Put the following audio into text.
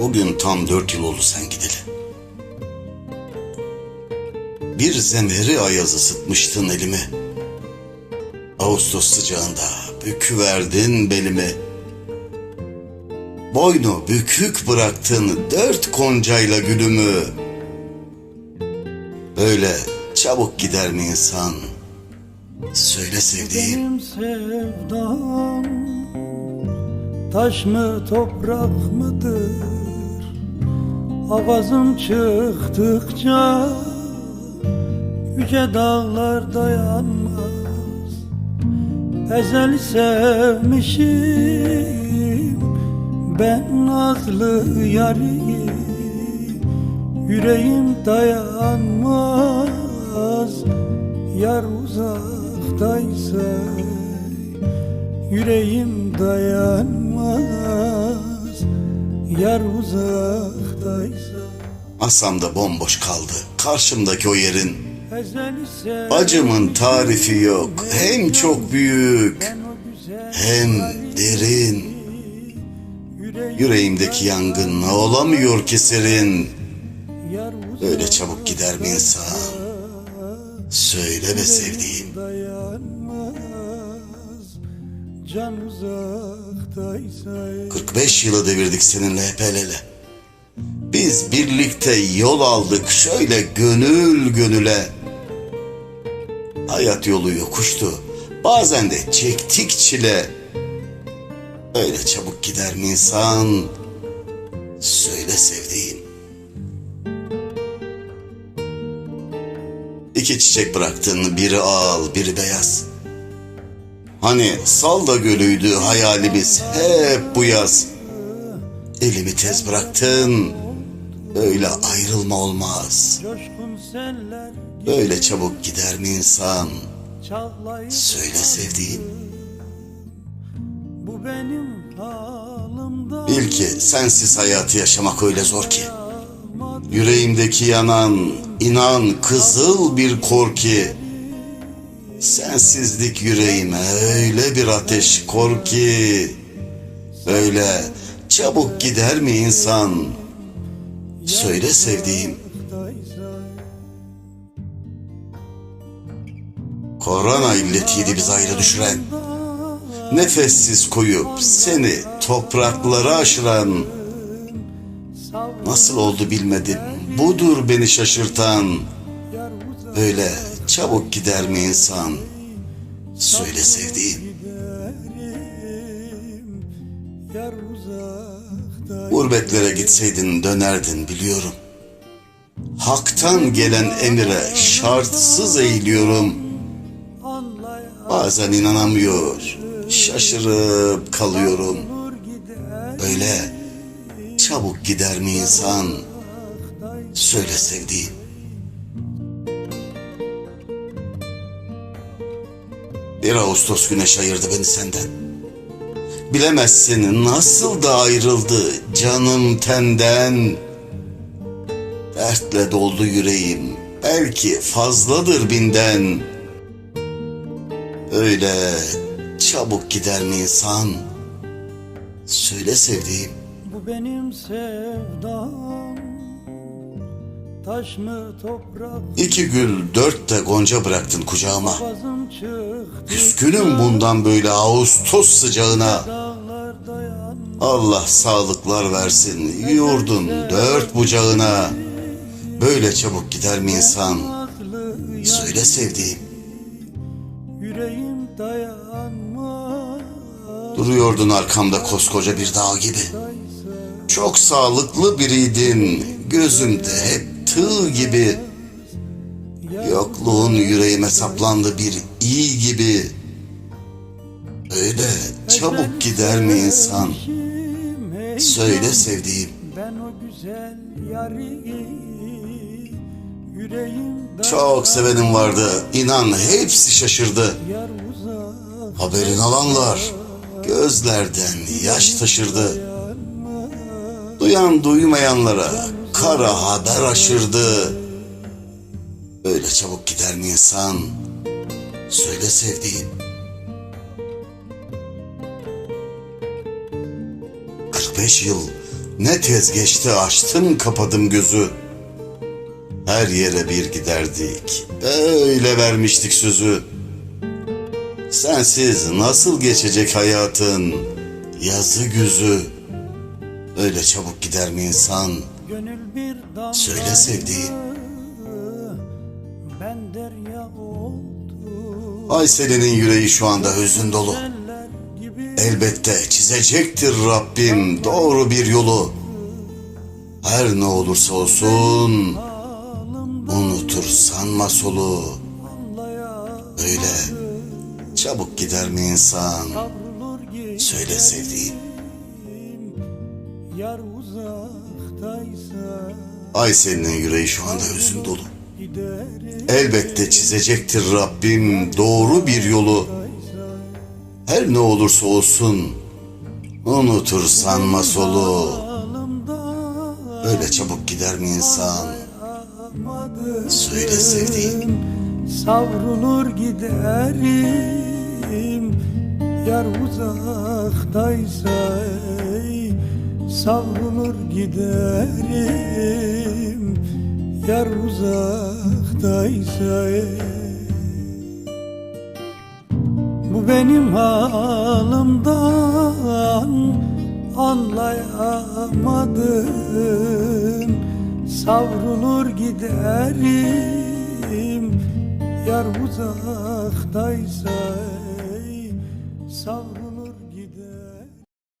Bugün tam dört yıl oldu sen gideli. Bir zemheri ayaz ısıtmıştın elimi. Ağustos sıcağında büküverdin belimi. Boynu bükük bıraktın dört koncayla gülümü. Böyle çabuk gider mi insan? Söyle sevdiğim. Benim sevdam Taş mı toprak mıdır Avazım çıktıkça Yüce dağlar dayanmaz. Ezeli sevmişim Ben nazlı yarı Yüreğim dayanmaz Yar uzaktaysa Yüreğim dayanmaz. Yar uzaktaysa Masamda bomboş kaldı. Karşımdaki o yerin. Acımın tarifi yok. Hem çok büyük hem derin. yüreğim Yüreğimdeki yangın olamıyor ki serin. Böyle çabuk gider mi insan? Söyle be sevdiğim. Can uzaktaysa 45 yılı devirdik seninle hep el ele. Biz birlikte yol aldık şöyle gönül gönüle. Hayat yolu yokuştu. Bazen de çektik çile. Öyle çabuk gider mi insan? Söyle sevdiğim. İki çiçek bıraktın, biri al, biri beyaz. Hani Salda Gölü'ydü hayalimiz hep bu yaz. Elimi tez bıraktın, öyle ayrılma olmaz. Böyle çabuk gider mi insan? Söyle sevdiğim. Bu benim halimden Bil ki sensiz hayatı yaşamak öyle zor ki. Yüreğimdeki yanan, inan kızıl bir kor ki. Sensizlik yüreğime öyle bir ateş kor ki. Böyle çabuk gider mi insan? Söyle sevdiğim. Korona illetiydi biz ayrı düşüren. Nefessiz koyup seni topraklara aşıran. Nasıl oldu bilmedim. Budur beni şaşırtan. Böyle çabuk gider mi insan? Söyle sevdiğim. Gurbetlere gitseydin dönerdin biliyorum. Hak'tan gelen emire şartsız eğiliyorum. Bazen inanamıyor, şaşırıp kalıyorum. Böyle çabuk gider mi insan? Söyle sevdiğim. Bir Ağustos güneş ayırdı beni senden. Bilemezsin nasıl da ayrıldı canım tenden. Dertle doldu yüreğim, belki fazladır binden. Öyle çabuk gider mi insan? Söyle sevdiğim. Bu benim sevdam Taş mı toprak İki gül dört de gonca bıraktın kucağıma. Küskünüm bundan böyle Ağustos sıcağına. Allah sağlıklar versin yurdun dört bucağına. Böyle çabuk gider mi insan? Söyle sevdiğim. yüreğim dayanmaz Duruyordun arkamda koskoca bir dağ gibi. Çok sağlıklı biriydin. Gözümde hep tığ gibi. Yokluğun yüreğime saplandı bir iyi gibi. Öyle çabuk gider mi insan? Söyle sevdiğim. Ben o güzel yarı yüreğim Çok sevenim vardı. İnan hepsi şaşırdı. Haberin alanlar gözlerden yaş taşırdı. Duyan duymayanlara kara haber aşırdı. Öyle çabuk gider mi insan? Söyle sevdiğim. 45 yıl Ne tez geçti açtım kapadım gözü. Her yere bir giderdik. Öyle vermiştik sözü. Sensiz nasıl geçecek hayatın? Yazı güzü. Öyle çabuk gider mi insan? Söyle sevdiğim. Oldum Aysel'in yüreği şu anda hüzün dolu. Elbette çizecektir Rabbim doğru bir yolu. Her ne olursa olsun unutur sanma solu. Öyle çabuk gider mi insan? Söyle sevdiğim. Uzaktaysa Aysel'in yüreği şu anda hüzün dolu. Elbette çizecektir Rabbim doğru bir yolu. Her ne olursa olsun unutur sanma solu. Öyle çabuk gider mi insan? Söyle sevdiğim. Savrulur giderim Yar uzaktaysa ey, Savrulur giderim Yar uzaktaysa ey. Benim halimden anlayamadın. Savrulur giderim Yar uzaktaysa Savrulur